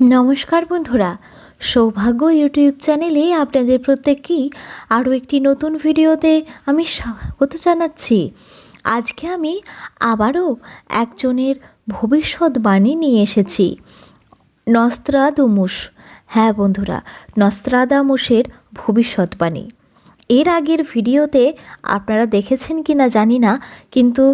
নমস্কার বন্ধুরা, সৌভাগ্য ইউটিউব চ্যানেলে আপনাদের প্রত্যেককেই আরও একটি নতুন ভিডিওতে আমি স্বাগত জানাচ্ছি। আজকে আমি আবারও একজনের ভবিষ্যৎবাণী নিয়ে এসেছি নস্ত্রাদুমুস হ্যাঁ বন্ধুরা নস্ত্রাদামুসের ভবিষ্যৎবাণী। এর আগের ভিডিওতে আপনারা দেখেছেন কি না জানি না, কিন্তু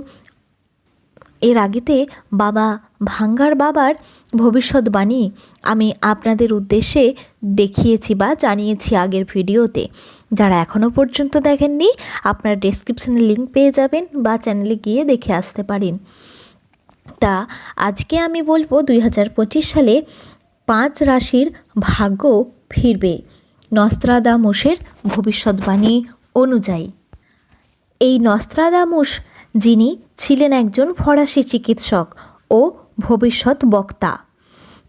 এর আগেতে বাবা ভাঙ্গার বাবার ভবিষ্যৎবাণী আমি আপনাদের উদ্দেশ্যে দেখিয়েছি বা জানিয়েছি আগের ভিডিওতে। যারা এখনও পর্যন্ত দেখেননি, আপনারা ডেসক্রিপশানে লিঙ্ক পেয়ে যাবেন বা চ্যানেলে গিয়ে দেখে আসতে পারেন। তা আজকে আমি বলব দুই হাজার পঁচিশ সালে পাঁচ রাশির ভাগ্য ফিরবে নস্ত্রাদামুসের ভবিষ্যৎবাণী অনুযায়ী। এই নস্ত্রাদামুস যিনি ছিলেন একজন ফরাসি চিকিৎসক ও ভবিষ্যৎ বক্তা।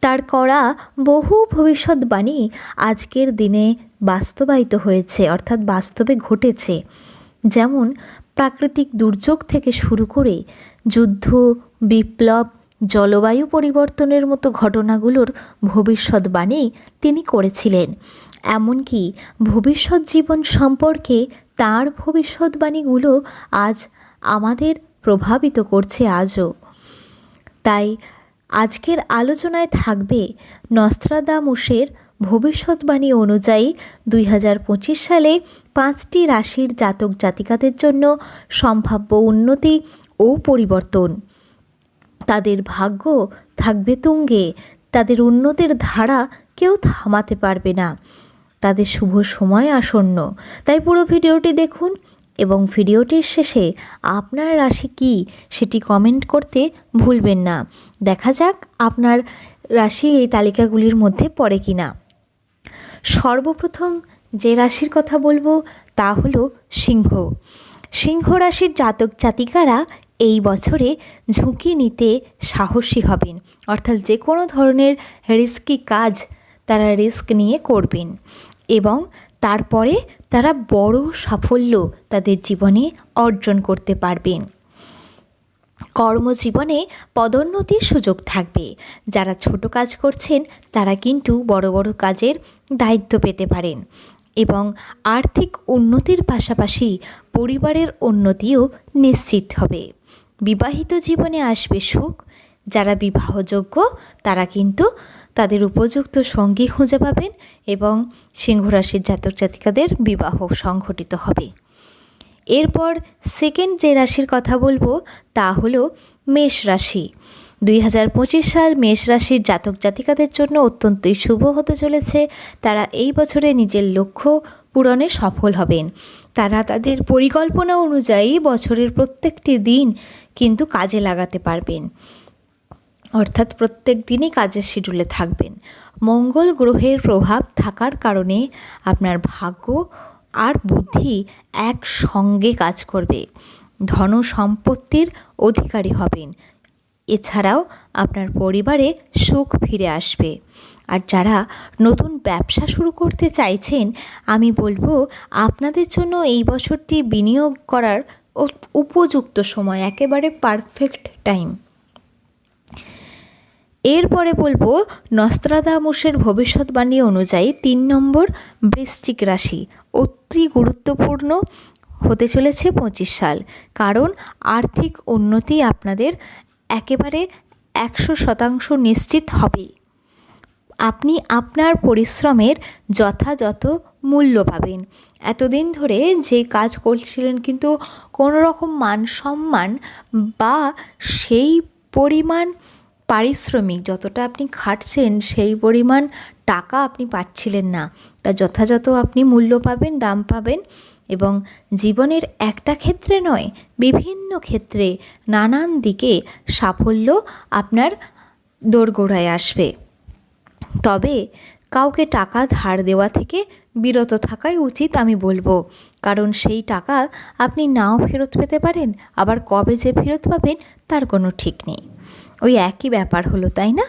তার করা বহু ভবিষ্যৎবাণী আজকের দিনে বাস্তবায়িত হয়েছে, অর্থাৎ বাস্তবে ঘটেছে। যেমন, প্রাকৃতিক দুর্যোগ থেকে শুরু করে যুদ্ধ, বিপ্লব, জলবায়ু পরিবর্তনের মতো ঘটনাগুলোর ভবিষ্যৎবাণী তিনি করেছিলেন। এমনকি ভবিষ্যৎ জীবন সম্পর্কে তার ভবিষ্যৎবাণীগুলো আজ আমাদের প্রভাবিত করছে আজও। তাই আজকের আলোচনায় থাকবে নস্ত্রাদামুসের ভবিষ্যৎবাণী অনুযায়ী দুই হাজার পঁচিশ সালে পাঁচটি রাশির জাতক জাতিকাদের জন্য সম্ভাব্য উন্নতি ও পরিবর্তন। তাদের ভাগ্য থাকবে তুঙ্গে, তাদের উন্নতির ধারা কেউ থামাতে পারবে না। তাদের শুভ সময় আসন্ন। তাই পুরো ভিডিওটি দেখুন। এবং ভিডিওটির শেষে আপনার রাশি কি সেটি কমেন্ট করতে ভুলবেন না। দেখা যাক আপনার রাশি এই তালিকাগুলির মধ্যে পড়ে কি না সর্বপ্রথম যে রাশির কথা বলব তা হলো সিংহ। সিংহ রাশির জাতক জাতিকারা এই বছরে ঝুঁকি নিতে সাহসী হবেন, অর্থাৎ যে কোনো ধরনের রিস্কি কাজ তারা রিস্ক নিয়ে করবেন এবং তারপরে তারা বড় সাফল্য তাদের জীবনে অর্জন করতে পারবেন। কর্মজীবনে পদোন্নতির সুযোগ থাকবে। যারা ছোট কাজ করছেন, তারা কিন্তু বড় বড় কাজের দায়িত্ব পেতে পারেন এবং আর্থিক উন্নতির পাশাপাশি পরিবারের উন্নতিও নিশ্চিত হবে। বিবাহিত জীবনে আসবে সুখ যারা বিবাহযোগ্য, তারা কিন্তু তাদের উপযুক্ত সঙ্গী খুঁজে পাবেন এবং সিংহরাশির জাতক জাতিকাদের বিবাহ সংঘটিত হবে। এরপর সেকেন্ড যে রাশির কথা বলব, তা হলো মেষ রাশি। দুই হাজার পঁচিশ সাল মেষ রাশির জাতক জাতিকাদের জন্য অত্যন্তই শুভ হতে চলেছে। তারা এই বছরে নিজের লক্ষ্য পূরণে সফল হবেন। তারা তাদের পরিকল্পনা অনুযায়ী বছরের প্রত্যেকটি দিন কিন্তু কাজে লাগাতে পারবেন। অর্থাৎ প্রত্যেক দিনই কাজের শিডিউলে থাকবেন। মঙ্গল গ্রহের প্রভাব থাকার কারণে আপনার ভাগ্য আর বুদ্ধি একসঙ্গে কাজ করবে। ধন সম্পত্তির অধিকারী হবেন। এছাড়াও আপনার পরিবারে সুখ ফিরে আসবে। আর যারা নতুন ব্যবসা শুরু করতে চাইছেন, আমি বলব আপনাদের জন্য এই বছরটি বিনিয়োগ করার উপযুক্ত সময়, একেবারে পারফেক্ট টাইম এরপরে বলব নস্ত্রাদামুসের ভবিষ্যৎবাণী অনুযায়ী তিন নম্বর বৃশ্চিক রাশি অতি গুরুত্বপূর্ণ হতে চলেছে পঁচিশ সাল। কারণ আর্থিক উন্নতি আপনাদের একেবারে একশো শতাংশ নিশ্চিত হবে আপনি আপনার পরিশ্রমের যথাযথ মূল্য পাবেন। এতদিন ধরে যে কাজ করছিলেন কিন্তু কোনো রকম মান সম্মান বা সেই পরিমাণ পারিশ্রমিক যতটা আপনি খাটছেন সেই পরিমাণ টাকা আপনি পাচ্ছিলেন না। তা যথাযথ আপনি মূল্য পাবেন, দাম পাবেন এবং জীবনের একটা ক্ষেত্রে নয়, বিভিন্ন ক্ষেত্রে নানান দিকে সাফল্য আপনার দোরগোড়ায় আসবে। তবে কাউকে টাকা ধার দেওয়া থেকে বিরত থাকাই উচিত আমি বলব। কারণ সেই টাকা আপনি নাও ফেরত পেতে পারেন, আবার কবে যে ফেরত পাবেন তার কোনো ঠিক নেই। ওই একই ব্যাপার হলো, তাই না?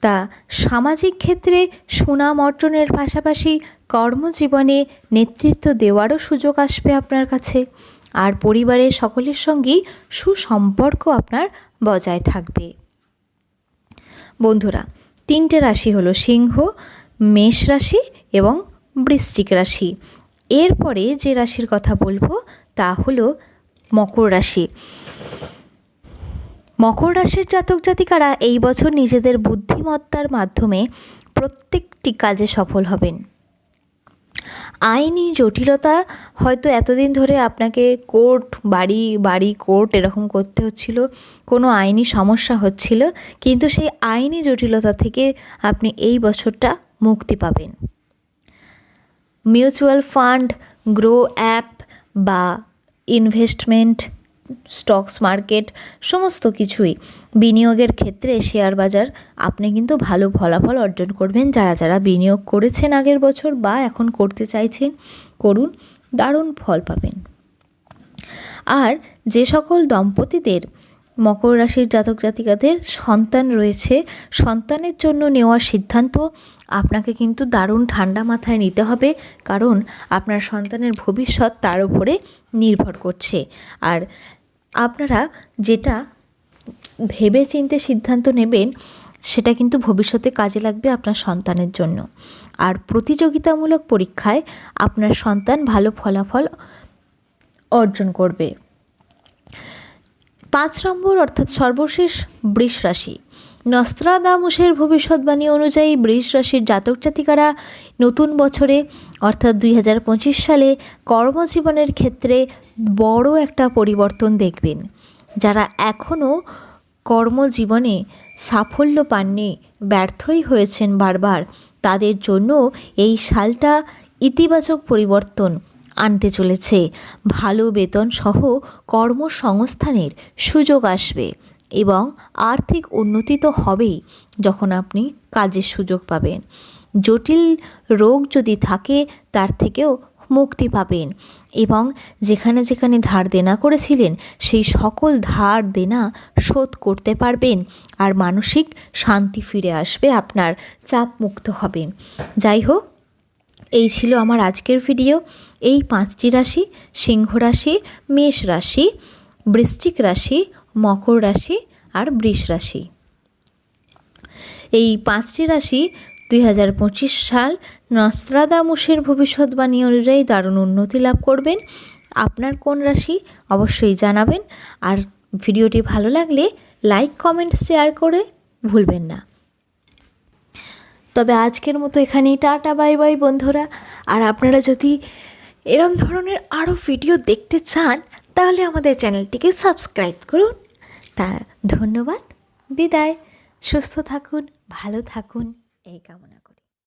তা সামাজিক ক্ষেত্রে সুনাম অর্জনের পাশাপাশি কর্মজীবনে নেতৃত্ব দেওয়ারও সুযোগ আসবে আপনার কাছে। আর পরিবারের সকলের সঙ্গেই সুসম্পর্ক আপনার বজায় থাকবে। বন্ধুরা, তিনটে রাশি হলো সিংহ, মেষ রাশি এবং বৃশ্চিক রাশি। এরপরে যে রাশির কথা বলব তা হলো মকর রাশি। মকর রাশির জাতক জাতিকারা এই বছর নিজেদের বুদ্ধিমত্তার মাধ্যমে প্রত্যেকটি কাজে সফল হবেন। আইনি জটিলতা হয়তো এতদিন ধরে আপনাকে কোর্ট, বাড়ি বাড়ি কোর্ট এরকম করতে হচ্ছিল, কোনো আইনি সমস্যা হচ্ছিল, কিন্তু সেই আইনি জটিলতা থেকে আপনি এই বছরটা মুক্তি পাবেন। মিউচুয়াল ফান্ড, গ্রো অ্যাপ বা ইনভেস্টমেন্ট স্টকস মার্কেট, সমস্ত কিছুই। বিনিয়োগের ক্ষেত্রে শেয়ার বাজার আপনি কিন্তু ভালো ফলাফল অর্জন করবেন যারা যারা বিনিয়োগ করেছেন আগের বছর বা এখন করতে চাইছেন। করুন, দারুণ ফল পাবেন। আর যে সকল দম্পতিদের, মকর রাশির জাতক জাতিকাদের সন্তান রয়েছে, সন্তানের জন্য নেওয়া সিদ্ধান্ত আপনাকে কিন্তু দারুণ ঠান্ডা মাথায় নিতে হবে, কারণ আপনার সন্তানের ভবিষ্যৎ তার উপরে নির্ভর করছে। আর আপনারা যেটা ভেবে চিনতে সিদ্ধান্ত নেবেন, সেটা কিন্তু ভবিষ্যতে কাজে লাগবে আপনার সন্তানের জন্য। আর প্রতিযোগিতামূলক পরীক্ষায় আপনার সন্তান ভালো ফলাফল অর্জন করবে। পাঁচ নম্বর অর্থাৎ সর্বশেষ বৃষ রাশি। নস্ত্রাদামুসের ভবিষ্যৎবাণী অনুযায়ী বৃষ রাশির জাতক জাতিকারা নতুন বছরে, অর্থাৎ দুই হাজার পঁচিশ সালে কর্মজীবনের ক্ষেত্রে বড় একটা পরিবর্তন দেখবেন। যারা এখনও কর্মজীবনে সাফল্য পাননি, ব্যর্থই হয়েছেন বারবার, তাদের জন্য এই সালটা ইতিবাচক পরিবর্তন আনতে চলেছে। ভালো বেতন সহ কর্মসংস্থানের সুযোগ আসবে। এবং আর্থিক উন্নতি তো হবেই যখন আপনি কাজের সুযোগ পাবেন। জটিল রোগ যদি থাকে, তার থেকেও মুক্তি পাবেন। এবং যেখানে যেখানে ধার দেনা করেছিলেন, সেই সকল ধার দেনা শোধ করতে পারবেন আর মানসিক শান্তি ফিরে আসবে, আপনার চাপ মুক্ত হবেন। যাই হোক, এই ছিল আমার আজকের ভিডিও। এই পাঁচটি রাশি, সিংহ রাশি, মেষ রাশি, বৃশ্চিক রাশি মকর রাশি আর বৃষ রাশি। এই পাঁচটি রাশি দুই হাজার পঁচিশ সাল নস্ত্রাদামুসের ভবিষ্যৎবাণী অনুযায়ী দারুণ উন্নতি লাভ করবেন। আপনার কোন রাশি অবশ্যই জানাবেন। আর ভিডিওটি ভালো লাগলে লাইক, কমেন্ট, শেয়ার করে ভুলবেন না। তবে আজকের মতো এখানেই টাটা, বাই বাই বন্ধুরা। আর আপনারা যদি এরম ধরনের আরও ভিডিও দেখতে চান তাহলে আমাদের চ্যানেলটিকে সাবস্ক্রাইব করুন। তা ধন্যবাদ। বিদায়। সুস্থ থাকুন ভালো থাকুন। এই কামনা।